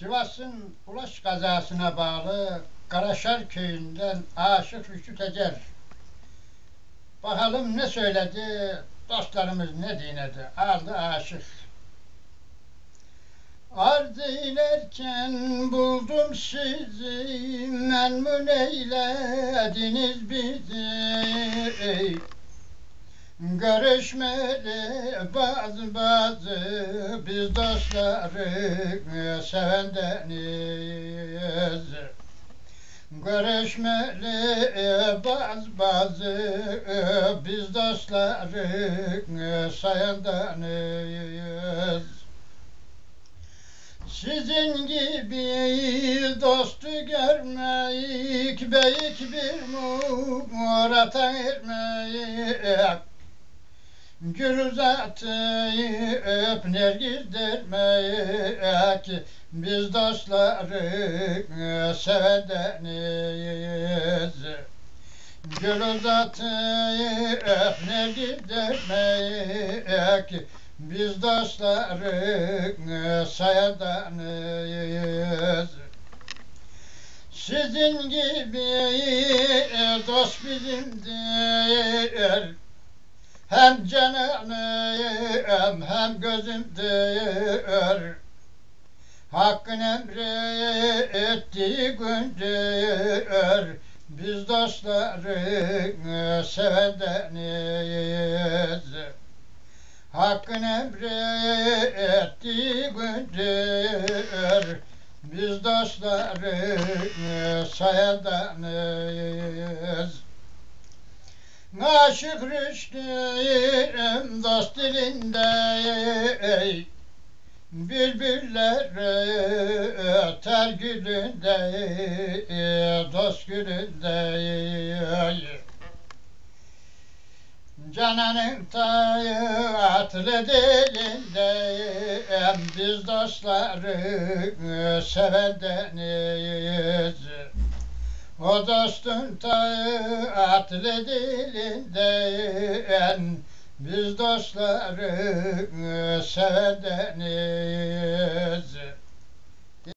Sivas'ın Ulaş kazasına bağlı Karaşar köyünden Aşık Rüştü Tecer. Bakalım ne söyledi, dostlarımız ne dinledi. Aldı aşık. Arz eylerken buldum sizi, memnun eylediniz bizi. Görüşmeli bazı bazı biz dostları sevendeniz. Görüşmeli bazı bazı biz dostları sevendeniz. Sizin gibi dostu görmek, büyük bir murata ermek. Gül uzatı öp nergiz Biz dostları sevendeniz Gül uzatı öp nergiz Biz dostları sevendeniz Sizin gibi dost bizimdir hem cananım hem gözümdür Hakkın emri ettiği gündür Biz dostları sevendeniz. Hakkın emri ettiği gündür Biz dostları sevendeniz Aşık rüştüm dost dilinde Bülbüller öter gülünde Dost gülünde Cananın taatlı dilinde Biz dostları sevendeniz o dostun taatlı dilinden biz dostları sevendeniz.